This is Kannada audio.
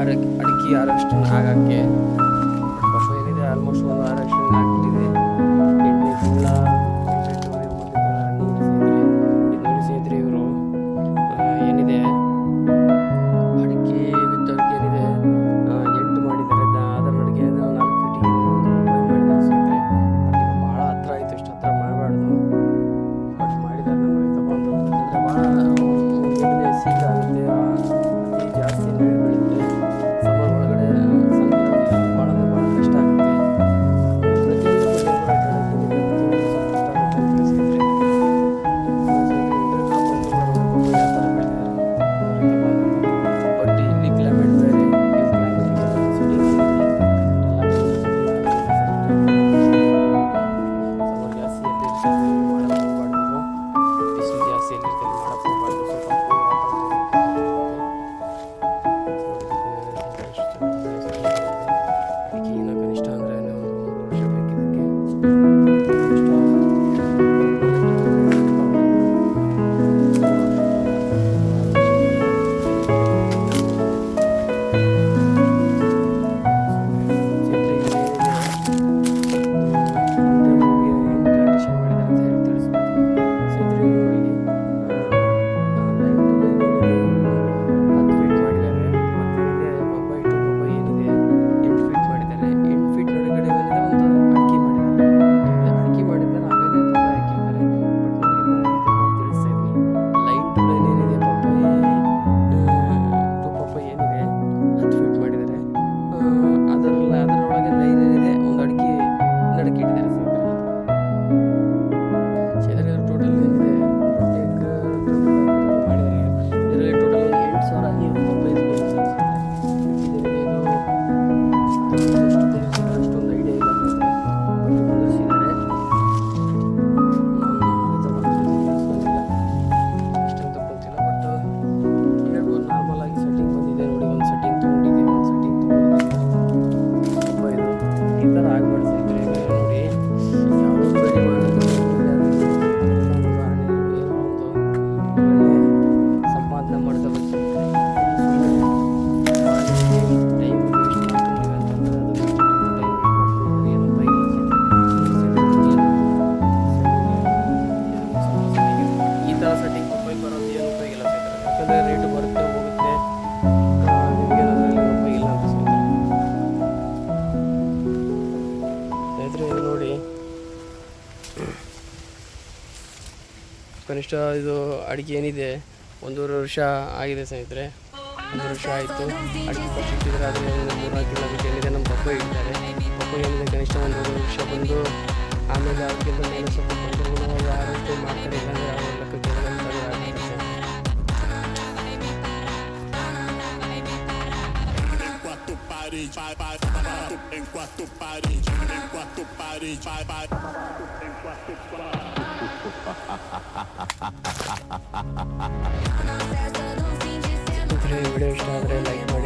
ಅಡಿಕೆ ಅಡಿಕೆ ಆರಷ್ಟು ಆಗಕ್ಕೆ ಏನಿದೆ ಆಲ್ಮೋಸ್ಟ್ ಒಂದು ಆರಷ್ಟು ಹಾಕಿದೆ ಕನಿಷ್ಠ ಇದು ಅಡಿಕೆ ಏನಿದೆ, ಒಂದೂವರೆ ವರ್ಷ ಆಗಿದೆ ಸ್ನೇಹಿತರೆ. ಒಂದು ವರ್ಷ ಆಯಿತು. ಅಡಿಕೆ ಕೊಟ್ಟಿದ್ದಾರೆ ಆದರೆ ಒಂದು ನಮ್ಮ ಪಪ್ಪ ಇದ್ದಾರೆ. ಪಪ್ಪ ಏನಿದೆ ಕನಿಷ್ಠ ಒಂದೂವರೆ ವರ್ಷ ಬಂದು ಆಮೇಲೆ ಅದಕ್ಕಿಂತ ಮೇಲೆ ಸ್ವಲ್ಪ ಯಾರಷ್ಟು ಮಾಡ್ತಾರೆ. ಇಲ್ಲಾಂದರೆ em quatro paredes, em quatro paredes, vai, vai, em quatro paredes. Festa